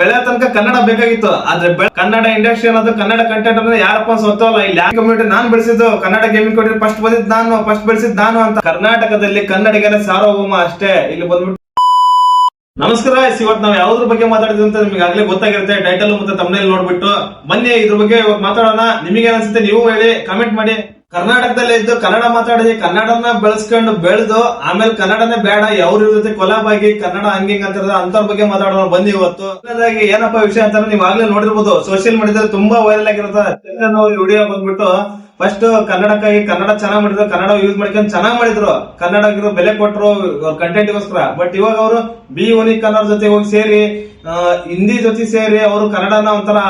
ಬೆಳೆ ತನಕ ಕನ್ನಡ ಬೇಕಾಗಿತ್ತು. ಆದ್ರೆ ಕನ್ನಡ ಇಂಡಸ್ಟ್ರಿ ಅನ್ನೋದು ಕನ್ನಡ ಕಂಟೆಂಟ್ ಅಂದ್ರೆ ಯಾರಪ್ಪ ಅಲ್ಲ, ಇಲ್ಲಿ ಕಮ್ಯುನಿಟಿ ನಾನ್ ಬೆಳೆಸಿದ್ದು? ಕನ್ನಡ ಗೇಮಿಂಗ್ ಕೊಟ್ಟಿದ್ದು ಫಸ್ಟ್ ಬಂದಿದ್ದು ನಾನು ಫಸ್ಟ್ ಬೆಳೆಸಿದ್ ನಾನು ಅಂತ. ಕರ್ನಾಟಕದಲ್ಲಿ ಕನ್ನಡಿಗರ ಸಾರ್ವಭೌಮ ಅಷ್ಟೇ. ಇಲ್ಲಿ ಬಂದ್ಬಿಟ್ಟು ನಮಸ್ಕಾರ ಇವತ್ತು ನಾವು ಯಾವ್ದ್ರ ಬಗ್ಗೆ ಮಾತಾಡಿದ್ವಿ ಅಂತ ನಿಮ್ಗೆ ಆಗ್ಲೇ ಗೊತ್ತಾಗಿರುತ್ತೆ. ಟೈಟಲ್ ಮತ್ತೆ ತಮ್ಮನೇಲಿ ನೋಡ್ಬಿಟ್ಟು. ಬನ್ನಿ, ಇದ್ರ ಬಗ್ಗೆ ಇವಾಗ ಮಾತಾಡೋಣ. ನಿಮಗೆ ಅನ್ಸುತ್ತೆ ನೀವು ಹೇಳಿ ಕಮೆಂಟ್ ಮಾಡಿ. ಕರ್ನಾಟಕದಲ್ಲೇ ಇದ್ದು ಕನ್ನಡ ಮಾತಾಡಿ, ಕನ್ನಡನ ಬೆಳೆಸ್ಕೊಂಡು ಬೆಳೆದು, ಆಮೇಲೆ ಕನ್ನಡನೇ ಬೇಡ, ಯಾವ್ರ ಜೊತೆ ಕೊಲಾಬ್ ಆಗಿ ಕನ್ನಡ ಹಂಗಿಂಗ್ ಅಂತಾರ ಅಂತವ್ರ ಬಗ್ಗೆ ಮಾತಾಡೋಣ, ಬನ್ನಿ ಇವತ್ತು. ಏನಪ್ಪ ವಿಷಯ ಅಂತಂದ್ರೆ ನೀವು ಆಗ್ಲೇ ನೋಡಿರ್ಬೋದು ಸೋಷಿಯಲ್ ಮೀಡಿಯಾದಲ್ಲಿ ತುಂಬಾ ವೈರಲ್ ಆಗಿರುತ್ತೆ. ವಿಡಿಯೋ ಬಂದ್ಬಿಟ್ಟು ಫಸ್ಟ್ ಕನ್ನಡಕ್ಕಾಗಿ ಕನ್ನಡ ಚೆನ್ನಾಗಿ ಮಾಡಿದ್ರು, ಕನ್ನಡ ಯೂಸ್ ಮಾಡ್ಕೊಂಡು ಚೆನ್ನಾಗಿ ಮಾಡಿದ್ರು. ಕನ್ನಡ ಬೆಲೆ ಕೊಟ್ಟರು ಅವ್ರ ಕಂಟೆಂಟ್ ಗೋಸ್ಕರ ಬಟ್ ಇವಾಗ ಅವರು ಬಿ ಓನಿ ಕನ್ನಡ ಜೊತೆ ಹೋಗಿ ಸೇರಿ ಹಿಂದಿ ಜೊತೆ ಸೇರಿ ಅವರು ಕನ್ನಡನ ಒಂಥರ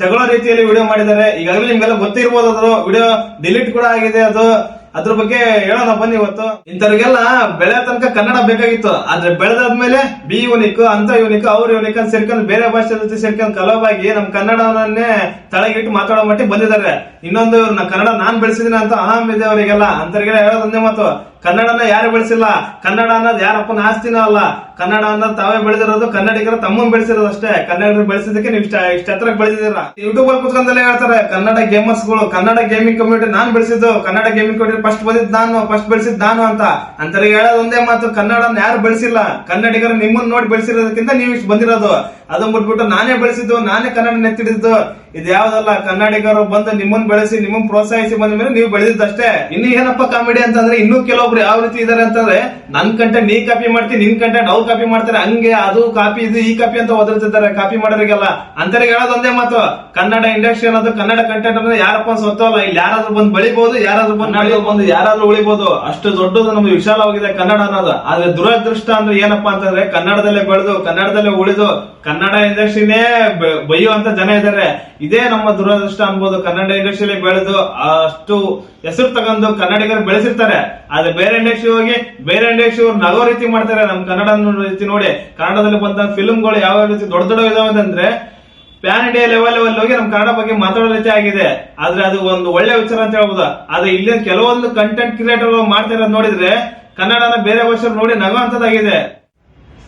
ತೆಗೊಳ್ಳೋ ರೀತಿಯಲ್ಲಿ ವಿಡಿಯೋ ಮಾಡಿದ್ದಾರೆ. ಈಗಾಗಲೇ ನಿಮ್ಗೆಲ್ಲ ಗೊತ್ತಿರ್ಬೋದು ಅದು. ವಿಡಿಯೋ ಡಿಲೀಟ್ ಕೂಡ ಆಗಿದೆ ಅದು. ಅದ್ರ ಬಗ್ಗೆ ಹೇಳೋಣ, ಬನ್ನಿ ಇವತ್ತು. ಇಂಥವ್ರಿಗೆಲ್ಲ ಬೆಳೆ ತನಕ ಕನ್ನಡ ಬೇಕಾಗಿತ್ತು. ಆದ್ರೆ ಬೆಳೆದಾದ್ಮೇಲೆ ಬಿ ಯೂನಿಕ್ ಅಂತ ಯೂನಿಕ್ ಅವ್ರ ಯೂನಿಕ್ ಅಂತ ಸೇರ್ಕೊಂಡು ಬೇರೆ ಭಾಷೆ ಜೊತೆ ಸೇರ್ಕೊಂಡು ಕಲವಾಗಿ ನಮ್ ಕನ್ನಡವನ್ನೇ ತಳಗಿಟ್ಟು ಮಾತಾಡೋ ಮಟ್ಟಿಗೆ ಬಂದಿದ್ದಾರೆ. ಇನ್ನೊಂದು ಇವ್ರನ್ನ ಕನ್ನಡ ನಾನ್ ಬೆಳೆಸಿದೀನಿ ಅಂತ ಅಹಮ್ ಇದೆ ಅವರಿಗೆಲ್ಲ. ಅಂತವ್ರಿಗೆಲ್ಲ ಹೇಳೋದೊಂದೇ ಮಾತು. ಕನ್ನಡನ ಯಾರು ಬೆಳೆಸಿಲ್ಲ? ಕನ್ನಡ ಅನ್ನೋದು ಯಾರಪ್ಪನ ಆಸ್ತಿನೂ ಅಲ್ಲ. ಕನ್ನಡ ಅನ್ನೋದು ತಾವೇ ಬೆಳೆದಿರೋದು, ಕನ್ನಡಿಗರ ತಮ್ಮನ್ ಬೆಳೆಸಿರೋದು ಅಷ್ಟೇ. ಕನ್ನಡ ಬೆಳೆಸಿದಕ್ಕೆ ನೀವು ಇಷ್ಟ ಇಷ್ಟ ಹತ್ರ ಬೆಳೆದಿದ್ದೀರ? ಯೂಟ್ಯೂಬ್ ಅಲ್ಲಿ ಕುತ್ಕೊಂಡಲ್ಲೇ ಹೇಳ್ತಾರೆ, ಕನ್ನಡ ಗೇಮರ್ಸ್ಗಳು ಕನ್ನಡ ಗೇಮಿಂಗ್ ಕಮ್ಯುನಿಟಿ ನಾನ್ ಬೆಳೆಸಿದ್ದು, ಕನ್ನಡ ಗೇಮಿಂಗ್ ಕಮ್ಯುನಿಟಿ ಫಸ್ಟ್ ಬಂದಿದ್ ನಾನು ಫಸ್ಟ್ ಬೆಳೆಸಿದ್ ನಾನು ಅಂತ. ಅಂತಾರೆ ಹೇಳೋದೊಂದೇ ಮಾತು, ಕನ್ನಡನ ಯಾರು ಬೆಳೆಸಿಲ್ಲ? ಕನ್ನಡಿಗರು ನಿಮ್ಮನ್ನ ನೋಡಿ ಬೆಳೆಸಿರೋದಕ್ಕಿಂತ ನೀವು ಇಷ್ಟು ಬಂದಿರೋದು. ಅದನ್ನ ಬಿಟ್ಬಿಟ್ಟು ನಾನೇ ಬೆಳೆಸಿದ್ದು, ನಾನೇ ಕನ್ನಡ ನೆತ್ತಿಡಿದ್ದು. ಇದು ಯಾವ್ದಲ್ಲ, ಕನ್ನಡಿಗರು ಬಂದು ನಿಮ್ಮನ್ನ ಬೆಳೆಸಿ, ನಿಮ್ಮನ್ನ ಪ್ರೋತ್ಸಾಹಿಸಿ ಬಂದ ಮೇಲೆ ನೀವು ಬೆಳೆದಿದ್ದಷ್ಟೇ. ಇನ್ನು ಏನಪ್ಪ ಕಾಮಿಡಿ ಅಂತಂದ್ರೆ ಇನ್ನೂ ಕೆಲವೊಬ್ರು ಯಾವ ರೀತಿ ಇದಾರೆ ಅಂತಂದ್ರೆ ನನ್ ಕಂಟೆಂಟ್ ನೀ ಕಾಪಿ ಮಾಡ್ತೀನಿ ನಿನ್ ಕಂಟೆಂಟ್ ಅವ್ರು ಕಾಪಿ ಮಾಡ್ತಾರೆ ಹಂಗೆ ಅದು ಕಾಪಿ ಇದು ಈ ಕಾಪಿ ಅಂತ ಒದರ್ತಿದ್ದಾರೆ ಕಾಪಿ ಮಾಡೋರಿಗೆಲ್ಲ. ಅಂತರಿಗೆ ಹೇಳೋದು ಒಂದೇ ಮಾತು ಕನ್ನಡ ಇಂಡಸ್ಟ್ರಿ ಅನ್ನೋದು ಕನ್ನಡ ಕಂಟೆಂಟ್ ಅಂದ್ರೆ ಯಾರಪ್ಪ ಸ್ವತ್ತಲ್ಲ ಇಲ್ಲಿ ಯಾರಾದ್ರೂ ಬಂದು ಬೆಳಿಬಹುದು ಯಾರಾದ್ರೂ ಬಂದು ಬಂದು ಯಾರಾದ್ರೂ ಉಳಿಬಹುದು ಅಷ್ಟು ದೊಡ್ಡದು ನಮ್ಗೆ ವಿಶಾಲವಾಗಿದೆ ಕನ್ನಡ ಅನ್ನೋದು. ಆದ್ರೆ ದುರದೃಷ್ಟ ಅಂದ್ರೆ ಏನಪ್ಪಾ ಅಂತಂದ್ರೆ ಕನ್ನಡದಲ್ಲೇ ಬೆಳೆದು ಕನ್ನಡದಲ್ಲೇ ಉಳಿದು ಕನ್ನಡ ಇಂಡಸ್ಟ್ರಿನೇ ಬೈಯುವಂತ ಜನ ಇದ್ದಾರೆ ಇದೇ ನಮ್ಮ ದುರದೃಷ್ಟ ಅನ್ಬೋದು ಕನ್ನಡ ಇಂಡಸ್ಟ್ರಿಯಲ್ಲಿ ಬೆಳೆದು ಅಷ್ಟು ಹೆಸರು ತಗೊಂಡು ಕನ್ನಡಿಗರು ಬೆಳೆಸಿರ್ತಾರೆ. ಆದ್ರೆ ಬೇರೆ ಇಂಡಸ್ಟ್ರಿ ಹೋಗಿ ಬೇರೆ ಇಂಡಸ್ಟ್ರಿ ಅವ್ರು ನಗೋ ರೀತಿ ಮಾಡ್ತಾರೆ. ನಮ್ ಕನ್ನಡ ರೀತಿ ನೋಡಿ. ಕನ್ನಡದಲ್ಲಿ ಬಂದ ಫಿಲ್ಮ್ಗಳು ಯಾವ ರೀತಿ ದೊಡ್ಡ ದೊಡ್ಡ ಇದಾವೆ ಅಂತಂದ್ರೆ ಪ್ಯಾನ್ ಇಂಡಿಯಾ ಲೆವೆಲ್ ಲೆವೆಲ್ ಹೋಗಿ ನಮ್ ಕನ್ನಡ ಬಗ್ಗೆ ಮಾತಾಡೋ ರೀತಿ ಆಗಿದೆ. ಆದ್ರೆ ಅದು ಒಂದು ಒಳ್ಳೆ ವಿಚಾರ ಅಂತ ಹೇಳ್ಬೋದು. ಆದ್ರೆ ಇಲ್ಲಿ ಕೆಲವೊಂದು ಕಂಟೆಂಟ್ ಕ್ರಿಯೇಟರ್ ಮಾಡ್ತಿರೋದು ನೋಡಿದ್ರೆ ಕನ್ನಡನ ಬೇರೆ ಭಾಷೆ ನೋಡಿ ನಗೋ ಅಂತದಾಗಿದೆ.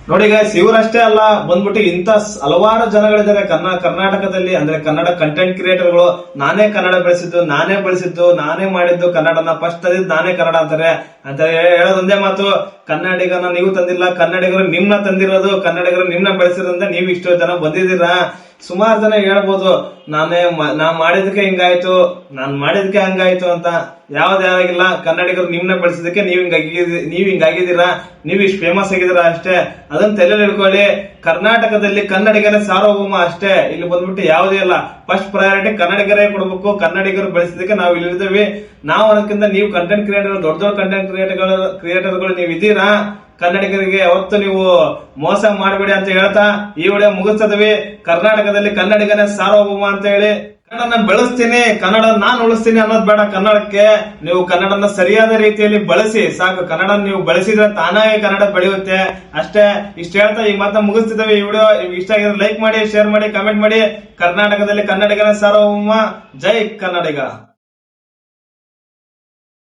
ನೋಡಿ ಗೈಸ್ ಇವರಷ್ಟೇ ಅಲ್ಲ, ಬಂದ್ಬಿಟ್ಟು ಇಂತ ಹಲವಾರು ಜನಗಳಿದ್ದಾರೆ. ಕನ್ನ ಕರ್ನಾಟಕದಲ್ಲಿ, ಅಂದ್ರೆ ಕನ್ನಡ ಕಂಟೆಂಟ್ ಕ್ರಿಯೇಟರ್ಗಳು ನಾನೇ ಕನ್ನಡ ಬೆಳೆಸಿದ್ದು, ನಾನೇ ಬೆಳೆಸಿದ್ದು, ನಾನೇ ಮಾಡಿದ್ದು ಕನ್ನಡನ ಫಸ್ಟ್ ತಂದಿದ್ದು ನಾನೇ ಕನ್ನಡ ಅಂತಾರೆ. ಅಂತ ಹೇಳೋದೊಂದೇ ಮಾತು, ಕನ್ನಡಿಗನ ನೀವು ತಂದಿಲ್ಲ, ಕನ್ನಡಿಗರು ನಿಮ್ನ ತಂದಿರೋದು, ಕನ್ನಡಿಗರು ನಿಮ್ನ ಬೆಳೆಸಿರೋದ್ರಿಂದ ನೀವು ಇಷ್ಟು ಜನ ಬಂದಿದ್ದೀರಾ? ಸುಮಾರು ಜನ ಹೇಳ್ಬೋದು, ನಾನೇ ನಾ ಮಾಡಿದಕ್ಕೆ ಹಿಂಗಾಯ್ತು, ನಾನ್ ಮಾಡಿದಕ್ಕೆ ಹಂಗಾಯ್ತು ಅಂತ. ಯಾವ್ದಾಗಿಲ್ಲ ಕನ್ನಡಿಗರು ನಿಮ್ನ ಬೆಳೆಸಿದಕ್ಕೆ ನೀವ್ ಹಿಂಗಾಗಿ ನೀವ್ ಹಿಂಗಾಗಿದ್ದೀರಾ ನೀವ್ ಇಷ್ಟು ಫೇಮಸ್ ಆಗಿದ್ದೀರಾ ಅಷ್ಟೇ. ಅದನ್ನ ತಲೆಯಲ್ಲಿ ಹಿಡ್ಕೊಳ್ಳಿ ಕರ್ನಾಟಕದಲ್ಲಿ ಕನ್ನಡಿಗರೇ ಸಾರ್ವಭೌಮ ಅಷ್ಟೇ. ಇಲ್ಲಿ ಬಂದ್ಬಿಟ್ಟು ಯಾವುದೇ ಇಲ್ಲ. ಫಸ್ಟ್ ಪ್ರಯಾರಿಟಿ ಕನ್ನಡಿಗರೇ ಕೊಡ್ಬೇಕು, ಕನ್ನಡಿಗರು ಬೆಳೆಸಿದಕ್ಕೆ ನಾವು ಇಲ್ಲಿರ್ತೀವಿ ನಾವು ಅದಕ್ಕಿಂತ ನೀವು ಕಂಟೆಂಟ್ ಕ್ರಿಯೇಟರ್ ದೊಡ್ಡ ದೊಡ್ಡ ಕಂಟೆಂಟ್ ಕ್ರಿಯೇಟರ್ ಕ್ರಿಯೇಟರ್ಗಳು ನೀವು ಇದ್ದೀರಾ? ಕನ್ನಡಿಗರಿಗೆ ಯಾವತ್ತು ನೀವು ಮೋಸ ಮಾಡಬೇಡಿ ಅಂತ ಹೇಳ್ತಾ ಈ ವಿಡಿಯೋ ಮುಗಿಸ್ತದವಿ. ಕರ್ನಾಟಕದಲ್ಲಿ ಕನ್ನಡಿಗನೇ ಸಾರ್ವಭೌಮ ಅಂತ ಹೇಳಿ ಕನ್ನಡನ ಬೆಳೆಸ್ತೀನಿ ಕನ್ನಡ ನಾನು ಉಳಿಸ್ತೀನಿ ಅನ್ನೋದು ಬೇಡ ಕನ್ನಡಕ್ಕೆ. ನೀವು ಕನ್ನಡನ ಸರಿಯಾದ ರೀತಿಯಲ್ಲಿ ಬಳಸಿ, ಸಾಕು. ಕನ್ನಡ ನೀವು ಬಳಸಿದ್ರೆ ತಾನಾಗೆ ಕನ್ನಡ ಬೆಳೆಯುತ್ತೆ. ಅಷ್ಟೇ, ಇಷ್ಟ ಹೇಳ್ತಾ ಈ ಮಾತನ್ನ ಮುಗಿಸ್ತಿದ್ದೇವೆ ಈ ವಿಡಿಯೋ. ಇಷ್ಟ ಆಗಿದ್ರೆ ಲೈಕ್ ಮಾಡಿ ಶೇರ್ ಮಾಡಿ ಕಮೆಂಟ್ ಮಾಡಿ. ಕರ್ನಾಟಕದಲ್ಲಿ ಕನ್ನಡಿಗನ ಸಾರ್ವಭೌಮ. ಜೈ ಕನ್ನಡಿಗ.